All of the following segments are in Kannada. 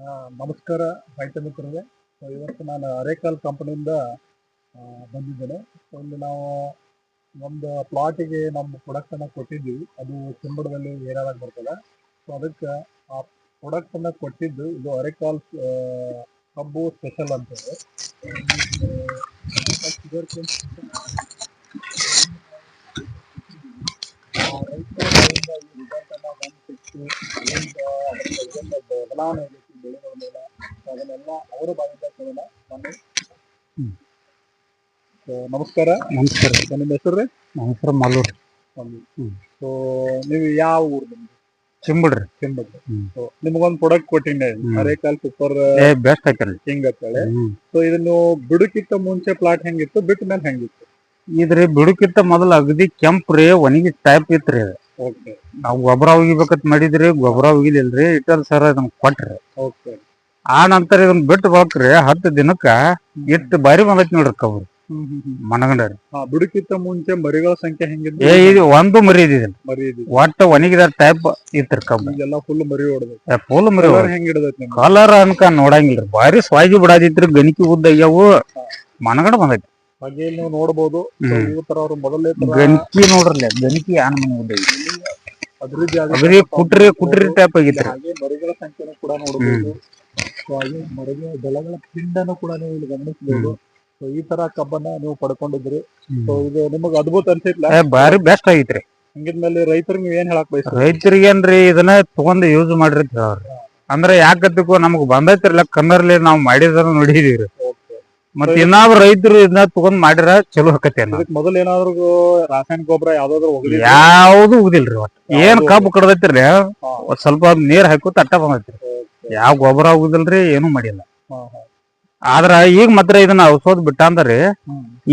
ನಮಸ್ಕಾರ, ರೈತ ಮಿತ್ರರೇ. ಸೊ, ಇವತ್ತು ನಾನು ಅರೇಕಲ್ ಕಂಪನಿಯಿಂದ ಬಂದಿದ್ದೇನೆ. ಸೊ, ಇಲ್ಲಿ ನಾವು ಒಂದು ಪ್ಲಾಟಿಗೆ ನಮ್ಮ ಪ್ರೊಡಕ್ಟನ್ನು ಕೊಟ್ಟಿದ್ದೀವಿ. ಅದು ಸಿಂಬಡದಲ್ಲಿ ಏರಿಯಾದಾಗ ಬರ್ತದೆ. ಸೊ ಅದಕ್ಕೆ ಆ ಪ್ರೊಡಕ್ಟನ್ನು ಕೊಟ್ಟಿದ್ದು ಇದು ಅರೆಕಾಲ್ ಕಬ್ಬು ಸ್ಪೆಷಲ್ ಅಂತ ಹೇಳಿ. ಶುಗರ್ ಕೇನ್ ರೈತರ ಕಡೆಯಿಂದ ಈ ರಿಸಲ್ಟ್ ಅನ್ನ ಗಮನಿಸಿ ಅಲ್ಲಿಂದ ಅದರ ಇದರಿಂದ ಬದಲಾವಣೆ ಬೆಳೆಗಳ ಮೇಲೆ ಸೊ ಅದನ್ನೆಲ್ಲ ಅವರ ಬಾಯಿಂದ ಕೇಳೋಣ ನಾನು ಹ್ಮ್. ಸೊ ನಮಸ್ಕಾರ. ನಮಸ್ಕಾರ ನಿಮ್ಮ ಹೆಸರು ರೀ ನನ್ನ ಹೆಸರು ಮಲ್ಲೂರ್ ಹ್ಮ್. ಸೊ ನೀವು ಯಾವ ಊರು ನಿಮ್ದು? ಚಿಂಬಿಡ್ರಿ ಚಿಂಬಡ್ರಿ. ಸೊ ನಿಮಗೊಂದು ಪ್ರಾಡಕ್ಟ್ ಕೊಟ್ಟಿನಿ. ಅರೇಕಾಲ್ ಸೂಪರ್ ಬೆಸ್ಟ್ ಐತಲ್ರಿ. ಹಿಂಗ್ ಅಂತೇಳಿ. ಸೊ ಇದನ್ನು ಬಿಡುಕಿತ್ತ ಮುಂಚೆ ಪ್ಲಾಟ್ ಹೆಂಗಿತ್ತು? ಬಿಟ್ಟ ಮೇಲೆ ಹೆಂಗಿತ್ತು? ಇದ್ರಿ ಬಿಡುಕಿತ್ತ ಮೊದಲ ಅಗದಿ ಕೆಂಪ್ರಿ ಒಣಗಿ ಟೈಪ್ ಇತ್ರಿ. ಅದು ಓಕೆ ನಾವು ಗೊಬ್ಬರ ಒಗಿಬೇಕಂತ ಮಾಡಿದ್ರಿ ಗೊಬ್ಬರ ಒಗಿಲಿಲ್ರಿ ಇಟ್ಟಲ್ ಸರ್ ಅದನ್ನ ಕೊಟ್ರಿ. ಓಕೆ ಆ ನಂತರ ಇದನ್ನ ಬಿಟ್ಟು ಬಾಕ್ರಿ ಹತ್ತು ದಿನಕ್ಕ ಇಟ್ಟು ಬಾರಿ ಬಂದೈತಿ ನೋಡ್ರಿ ಕಬ್ರು ಮನಗಂಡ್ರಿ. ಹಾ ಬಿಡುಕಿತ್ತ ಮುಂಚೆ ಮರಿಗಳ ಸಂಖ್ಯೆ ಹೆಂಗಿದೆ ಏ ಇದು ಒಂದು ಮರಿ ಇದಿಲ್ಲ ಮರಿ ಇದು. ಒಟ್ಟ ಒಣಗಿದ ಟೈಪ್ ಇತ್ರಿ ಕಬ್ಬು ಫುಲ್ ಮರಿ ಹೊಡೆದ. ಫುಲ್ ಮರಿ ಕಲರ್ ಹೆಂಗ್ ಹಿಡಿದೈತಿ ಕಲರ್ ಅನ್ಕ ನೋಡಂಗಿಲ್ರಿ. ಬಾರಿ ಸ್ವಾಗಿ ಬಿಡಾದಿತ್ರಿ ಗಣಿಕೆ ಉದ್ದ ಅಯ್ಯವು ಮನಗಂಡ ಬಂದೈತಿ. ಹಾಗೆ ನೀವು ನೋಡಬಹುದು ತರ ಅವ್ರು ಮೊದಲನೇ ತರ ಗಣಿಕಿ ನೋಡ್ರಲ್ಲ ಗಣಿಕೆ ಆನ್ ಮನೆ ಉದ್ದ. ಅಗದಿ ಕುಟ್ರಿ ಕುಟ್ರಿ ಟೈಪ್ ಆಗಿತ್ತು ಹಾಗೆ ಮರಿಗಳ ಸಂಖ್ಯೆನೂ ಕೂಡ ನೋಡಬಹುದು ಸೊ ಹಾಗೆ ಮರಿಗಳ ಬೆಳೆಗಳ ಪಿಂಡನು ಕೂಡ ನೀವು ಇಲ್ಲಿ ಗಮನಿಸಬಹುದು ಸೊ ಈ ತರ ಕಬ್ಬನ್ನ ನೀವು ಪಡ್ಕೊಂಡಿದ್ರಿ. ಸೊ ಇದು ನಿಮಗೆ ಅದ್ಭುತ ಅನ್ಸಿತ್ಲ? ಬಾರಿ ಬೆಸ್ಟ್ ಆಗೈತ್ರಿ. ಹಂಗಿದ್ಮೇಲೆ ರೈತರಿಗೆ ನೀವು ಏನ್ ಹೇಳಕ್ ಬಯಸ್ತೀರಿ? ರೈತರಿಗೇನ್ರಿ ಇದನ್ನ ತಗೊಂಡ್ ಯೂಸ್ ಮಾಡ್ರಿ ಅಂತ ಹೇಳ್ರಿ ಅಂದ್ರೆ ಯಾಕತ್ತಿಕೋ ನಮಗ್ ಬಂದೈತ್ರಲ್ಲ ಕನ್ನರ್ಲಿ ನಾವ್ ಮಾಡಿದ್ರ ನೋಡಿದೀವ್ರಿ. Okay. ಮತ್ ಇನ್ನಾದ್ರು ರೈತರು ಇದನ್ನ ತಗೊಂಡ್ ಮಾಡಿರ ಚಲೋ ಹಕತಿ ಅನ್ನೋ ಇದಕ್ ಮೊದಲ ಏನಾದ್ರು ರಾಸಾಯನಿಕ ಗೊಬ್ಬರ ಯಾವ್ದಾದ್ರು ಹೋಗ್ಲಿ ಯಾವ್ದು ಉದಿಲ್ರಿ ಒಟ್ಟ ಏನ್ ಕಬ್ಬು ಕಡ್ದೈತ್ರಿ? ಒಂದ್ ಸ್ವಲ್ಪ ನೀರ್ ಹಾಕೋತ ತಟ್ಟ ಬಂದೈತ್ರಿ. ಯಾವ ಗೊಬ್ಬರ ಉಗುದಿಲ್ರಿ ಏನು ಮಾಡಿಲ್ಲ. ಆದ್ರ ಈಗ ಮಾತ್ರ ಇದನ್ನ ಔಷಧ ಬಿಟ್ಟ ಅಂದ್ರಿ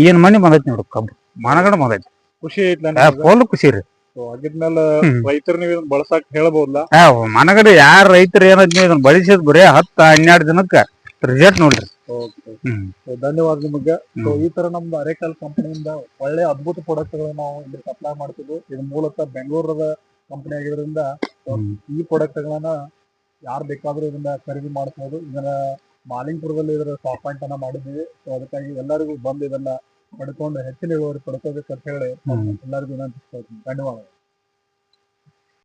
ಏನ್ ಮನಿ ಬಂದೈತಿ ನೋಡ್ರಿ ಕಬ್ಬು. ಮನಗಡ ಬಂದೈತಿ ಖುಷಿ ಐತಿ ಫೋಲ್ ಖುಷಿ ರೀ. ರೈತರು ನೀವು ಇದನ್ನ ಬಳಸಕ್ ಹೇಳ್ಬೋದಲ್ಲ ಮನಗಡೆ ಯಾರ ರೈತರು ಏನದ್ ನೀವು ಇದನ್ನ ಬಳಸಿದ್ ಬರೀ ಹತ್ತ ಹನ್ನೆರಡು ದಿನಕ್ಕ ರಿಸಲ್ಟ್ ನೋಡ್ರಿ. ಧನ್ಯವಾದ ನಿಮಗೆ. ಸೊ ಈ ತರ ನಮ್ದು ಅರೇಕಲ್ ಕಂಪನಿಯಿಂದ ಒಳ್ಳೆ ಅದ್ಭುತ ಪ್ರಾಡಕ್ಟ್ ಗಳನ್ನ ನಾವು ಇಲ್ಲಿ ಸಪ್ಲೈ ಮಾಡ್ತಿದ್ವಿ. ಇದು ಮೂಲತಃ ಬೆಂಗಳೂರದ ಕಂಪನಿ ಆಗಿರೋದ್ರಿಂದ ಈ ಪ್ರಾಡಕ್ಟ್ ಗಳನ್ನ ಯಾರು ಬೇಕಾದ್ರೂ ಇದನ್ನ ಖರೀದಿ ಮಾಡ್ಬೋದು. ಇದನ್ನ ಮಾಲಿಂಗ್ಪುರದಲ್ಲಿ ಇದರ ಸ್ಟಾಕ್ ಪಾಯಿಂಟ್ ಅನ್ನ ಮಾಡಿದ್ವಿ. ಸೊ ಅದಕ್ಕಾಗಿ ಎಲ್ಲರಿಗೂ ಬಂದು ಇದನ್ನ ಪಡ್ಕೊಂಡು ಹೆಚ್ಚಿನ ಇಳುವರಿ ಪಡ್ಕೋಬೇಕಂತ ಹೇಳಿ ಹ್ಮ್. ಎಲ್ಲರಿಗೂ ವಿನಂತಿಸ್ಕೊಳ್ತೀನಿ. ಧನ್ಯವಾದ